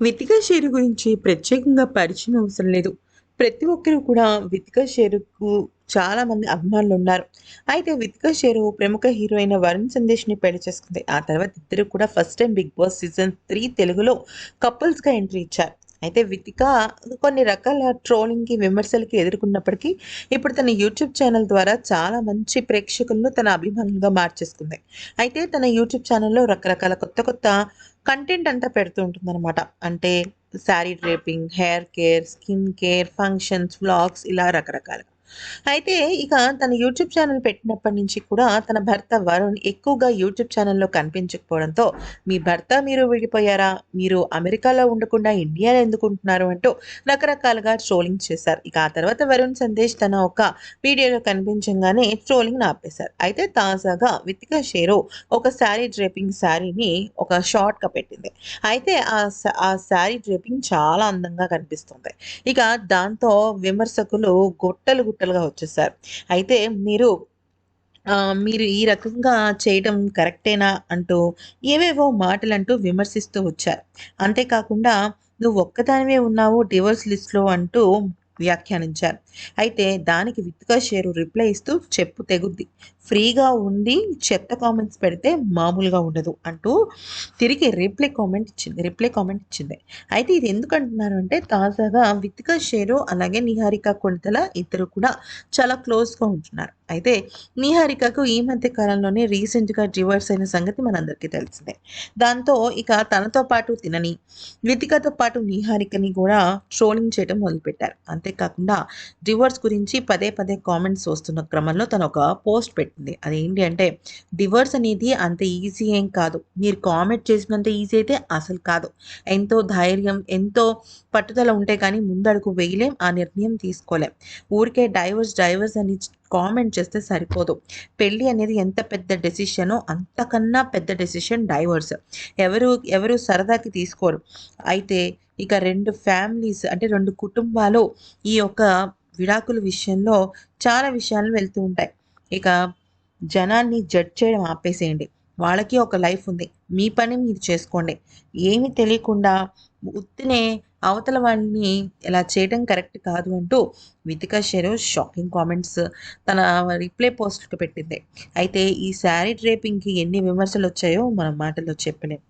Vithika share గురించి ప్రత్యేకంగా పరిచయం అవసరం లేదు. ప్రతి ఒక్కరు కూడా వితికా షేరుకు చాలా మంది అభిమానులు ఉన్నారు. అయితే వితికా షేరు ప్రముఖ హీరో అయిన వరుణ్ సందేశ్ని పెళ్ళి చేసుకుంది. ఆ తర్వాత ఇద్దరు కూడా first time big boss season three తెలుగులో కపుల్స్గా ఎంట్రీ ఇచ్చారు. అయితే వితిక కొన్ని రకాల ట్రోలింగ్కి విమర్శలకి ఎదుర్కొన్నప్పటికీ ఇప్పుడు తన యూట్యూబ్ ఛానల్ ద్వారా చాలా మంచి ప్రేక్షకులను తన అభిమానులుగా మార్చేసుకుంది. అయితే తన యూట్యూబ్ ఛానల్లో రకరకాల కొత్త కొత్త కంటెంట్ అంతా పెడుతూ ఉంటుందన్నమాట. అంటే saree draping hair care skin care functions vlogs ఇలా రకరకాలుగా. అయితే ఇక తన యూట్యూబ్ ఛానల్ పెట్టినప్పటి నుంచి కూడా తన భర్త వరుణ్ ఎక్కువగా యూట్యూబ్ ఛానల్లో కనిపించకపోవడంతో మీ భర్త మీరు విడిపోయారా? మీరు అమెరికాలో ఉండకుండా ఇండియాలో ఎందుకు ఉంటున్నారు అంటూ రకరకాలుగా ట్రోలింగ్ చేశారు. ఇక ఆ తర్వాత వరుణ్ సందేశ్ తన ఒక వీడియోలో కనిపించగానే ట్రోలింగ్ ఆపేశారు. అయితే తాజాగా వితిక షేరు ఒక శారీ డ్రేపింగ్ శారీని ఒక షార్ట్గా పెట్టింది. అయితే ఆ శారీ డ్రేపింగ్ చాలా అందంగా కనిపిస్తుంది. ఇక దాంతో విమర్శకులు గుట్టలు గుట్టలుగా వచ్చేసారు అయితే మీరు మీరు ఈ రకంగా చేయడం కరెక్టేనా అంటూ ఏవేవో మాటలు అంటూ విమర్శిస్తూ వచ్చారు. అంతేకాకుండా నువ్వు ఒక్కదానివే ఉన్నావు డివోర్స్ లిస్ట్లో అంటూ వ్యాఖ్యానించారు. అయితే దానికి విత్తుగా షేరు రిప్లై ఇస్తూ చెప్పు తెగుద్ది. ఫ్రీగా ఉండి చెత్త కామెంట్స్ పెడితే మామూలుగా ఉండదు అంటూ తిరిగి రిప్లై కామెంట్ ఇచ్చింది రిప్లై కామెంట్ ఇచ్చింది. అయితే ఇది ఎందుకు అంటున్నారు అంటే తాజాగా విత్తిక షేరు అలాగే నిహారిక కొండతల ఇద్దరు కూడా చాలా క్లోజ్గా ఉంటున్నారు. అయితే నిహారికకు ఈ మధ్య కాలంలోనే రీసెంట్గా డివోర్స్ అయిన సంగతి మనందరికీ తెలిసిందే. దాంతో ఇక తనతో పాటు తినని వితికతో పాటు నిహారికని కూడా ట్రోలింగ్ చేయడం మొదలుపెట్టారు. అంతేకాకుండా డివోర్స్ గురించి పదే పదే కామెంట్స్ వస్తున్న క్రమంలో తను ఒక పోస్ట్ పెట్టింది. అదేంటి అంటే డివోర్స్ అనేది అంత ఈజీ ఏం కాదు. మీరు కామెంట్ చేసినంత ఈజీ అయితే అసలు కాదు. ఎంతో ధైర్యం ఎంతో పట్టుదల ఉంటే కానీ ముందడుగు వేయలేం ఆ నిర్ణయం తీసుకోలేం. ఊరికే డైవర్స్ డైవర్స్ అని కామెంట్ చేస్తే సరిపోదు. పెళ్ళి అనేది ఎంత పెద్ద డెసిషనో అంతకన్నా పెద్ద డెసిషన్ డైవర్స్. ఎవరు ఎవరు సరదాకి తీసుకోరు. అయితే ఇక రెండు ఫ్యామిలీస్ అంటే రెండు కుటుంబాలు ఈ యొక్క విడాకుల విషయంలో చాలా విషయాలు వెళ్తూ ఉంటాయి. ఇక జనాన్ని జడ్జ్ చేయడం ఆపేసేయండి. వాళ్ళకి ఒక లైఫ్ ఉంది. మీ పని మీరు చేసుకోండి. ఏమి తెలియకుండా ఉత్తినే అవతల వాడిని ఇలా చేయడం కరెక్ట్ కాదు అంటూ వితికా షెరో షాకింగ్ కామెంట్స్ తన రిప్లై పోస్ట్కి పెట్టింది. అయితే ఈ శారీ డ్రేపింగ్కి ఎన్ని విమర్శలు వచ్చాయో మనం మాటల్లో చెప్పలేం.